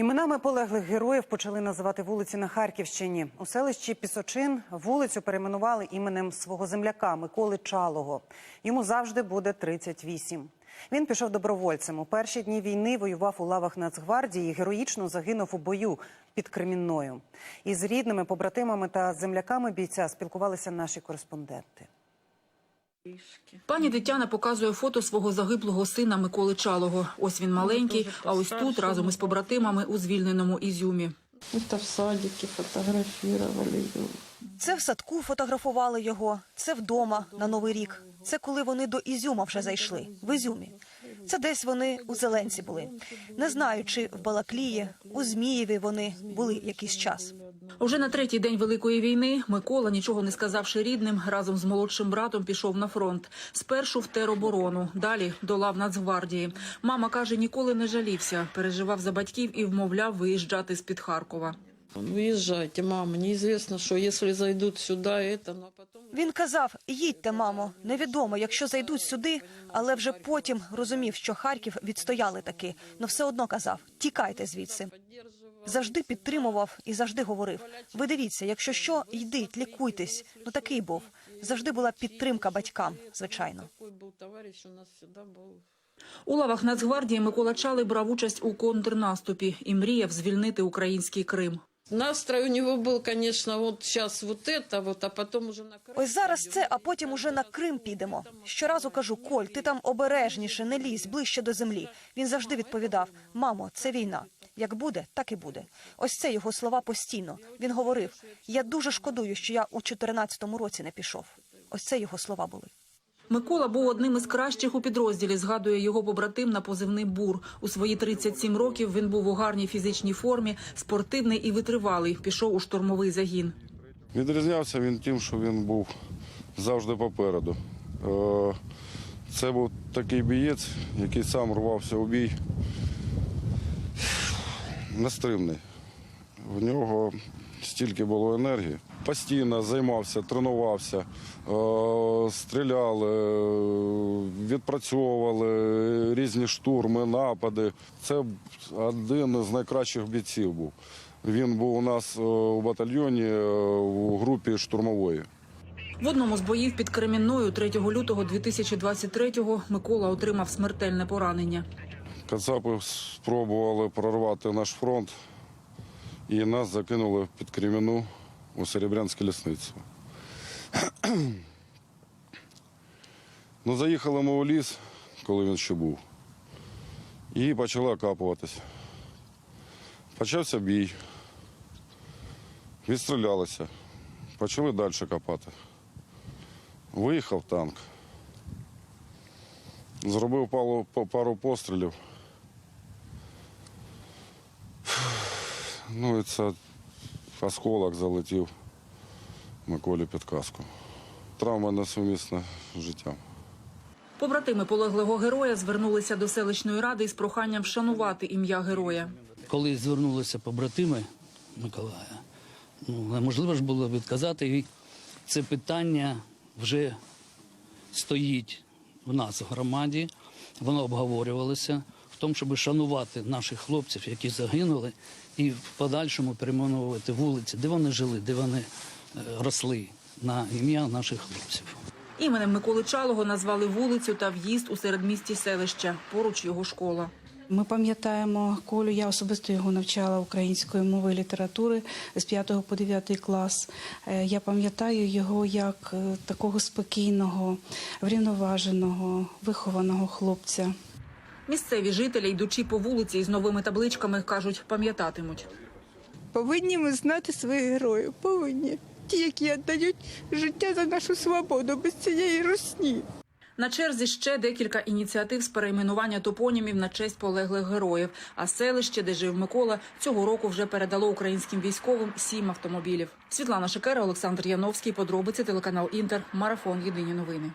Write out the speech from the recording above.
Іменами полеглих героїв почали називати вулиці на Харківщині. У селищі Пісочин вулицю перейменували іменем свого земляка Миколи Чалого. Йому завжди буде 38. Він пішов добровольцем. У перші дні війни воював у лавах Нацгвардії і героїчно загинув у бою під Кремінною. Із рідними, побратимами та земляками бійця спілкувалися наші кореспонденти. Пані Тетяна показує фото свого загиблого сина Миколи Чалого. Ось він маленький, а ось тут разом із побратимами у звільненому Ізюмі. Это в садике фотографировали его. Це в садку фотографували його, це вдома на Новий рік. Це коли вони до Ізюма вже зайшли, в Ізюмі. Це десь вони у Зеленці були. Не знаю, чи в Балаклії, у Змієві вони були якийсь час. Уже на третій день Великої війни Микола, нічого не сказавши рідним, разом з молодшим братом пішов на фронт. Спершу в тероборону, далі до лав Нацгвардії. Мама каже, ніколи не жалівся, переживав за батьків і вмовляв виїжджати з-під Харкова. Выезжайте, мама, неизвестно, что если зайдут сюда, это, но потом... Він казав: їдьте, мамо, невідомо, якщо зайдуть сюди, але вже потім розумів, що Харків відстояли таки. Но все одно казав: тікайте звідси Завжди підтримував і завжди говорив: ви дивіться, якщо що, йдіть, лікуйтесь. Ну такий був. Завжди була підтримка батькам, звичайно. Такой был товарищ у нас всегда был. У лавах Нацгвардії Микола Чалий брав участь у контрнаступі і мріяв звільнити український Крим. Настрой у него был, конечно, вот сейчас вот это вот, а потом уже на Крым. Ось зараз це, а потім уже на Крим підемо. Щоразу кажу: Коль, ти там обережніше, не лізь ближче до землі. Він завжди відповідав: Мамо, це війна. Як буде, так і буде. Ось це його слова постійно. Він говорив: Я дуже шкодую, що я у 14-му році не пішов. Ось це його слова були. Микола був одним із кращих у підрозділі, згадує його побратим на позивний «Бур». У свої 37 років він був у гарній фізичній формі, спортивний і витривалий. Пішов у штурмовий загін. Відрізнявся він тим, що він був завжди попереду. Е, Це був такий бієць, який сам рвався у бій. Нестримний. В нього стільки було енергії. Постійно займався, тренувався, е, стріляли, відпрацьовували різні штурми, напади. Це один із найкращих бійців був. Він був у нас е, у батальйоні е, у групі штурмової. В одному з боїв під Кремінною 3 лютого 2023-го Микола отримав смертельне поранення. Кацапи спробували прорвати наш фронт і нас закинули під Креміну у Серебрянське лісництво. ну, заїхали ми у ліс, коли він ще був, і почали окапуватись. Почався бій. Відстрілялися, почали далі копати. Виїхав танк. Зробив пару, пострілів. Ну це осколок залетів Миколі під каску. Травма несумісна з життям. Побратими полеглого героя звернулися до селищної ради із проханням вшанувати ім'я героя. коли звернулися побратими Миколая, ну неможливо ж було відказати. І це питання вже стоїть в нас в громаді. Воно обговорювалося тому, щоб шанувати наших хлопців, які загинули, і в подальшому перейменовувати вулиці, де вони жили, де вони е, росли на ім'я наших хлопців. Іменем Миколи Чалого назвали вулицю та в'їзд у середмісті селища. Поруч його школа. Ми пам'ятаємо Колю. Я особисто його навчала української мови і літератури з 5 по 9 клас. Е, Я пам'ятаю його як е, такого спокійного, врівноваженого, вихованого хлопця. Місцеві жителі, йдучи по вулиці із новими табличками, кажуть, пам'ятатимуть. Повинні ми знати своїх героїв. Повинні. Ті, які віддають життя за нашу свободу без цієї русні. На черзі ще декілька ініціатив з перейменування топонімів на честь полеглих героїв. А селище, де жив Микола, цього року вже передало українським військовим сім автомобілів. Світлана Шикера, Олександр Яновський. Подробиці телеканал Інтер. Марафон. Єдині новини.